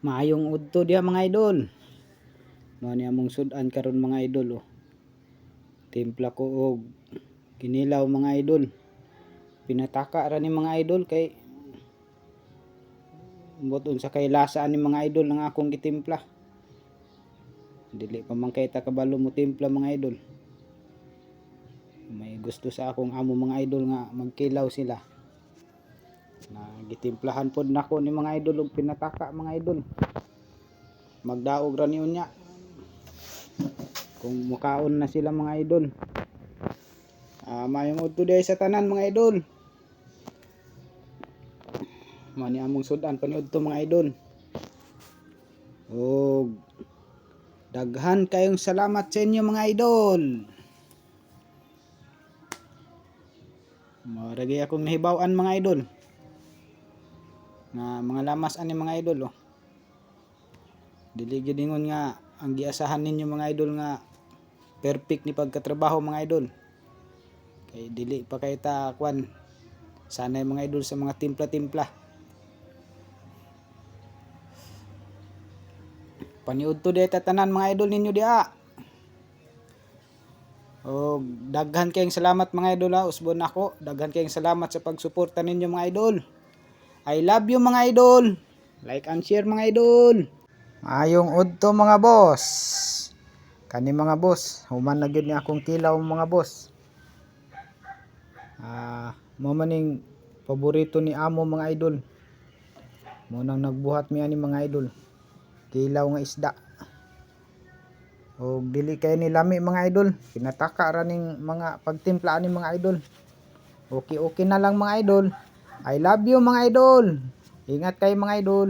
Maayong udto diha mga idol. Mao ni among sudan karon mga idol oh. Timpla ko og kinilaw mga idol. Pinataka ra ni mga idol kay buton sa kay lasa ni mga idol ng akong gitimpla. Dili pa man kay kabalo mo timpla mga idol. May gusto sa akong amo mga idol nga magkilaw sila na gitimplahan pod nako ni mga idol og pinataka mga idol. Magdaog ra ni unya. Kung mukaon na sila mga idol. Ah mayong udto day sa tanan mga idol. Mao ni among sudan paniudto mga idol. Og daghan kayong salamat sa inyo mga idol. Mao ra gyud akong nahibaw-an mga idol nga mga lamas ani mga idol oh. Dili gyud ingon nga ang giasahan ninyo mga idol nga perfect ni pagkatrabaho mga idol. Kay dili pa kay ta kwan sanay mga idol sa mga timpla-timpla. Paniud to ta tanan mga idol ninyo diha. O daghan kayong salamat mga idol ha, usbon nako. Daghan kayong salamat sa pagsuporta ninyo mga idol. I love you mga idol. Like and share mga idol. Ayong udto mga boss. Kani mga boss, human na gyud ni akong kilaw mga boss. Ah, mo maning paborito ni amo mga idol. Mo nang nagbuhat mi ani mga idol. Kilaw nga isda. Og dili kay ni lami mga idol. Pinataka ra ning mga pagtimpla ni mga idol. Okay okay na lang mga idol. I love you mga idol. Ingat kayo mga idol.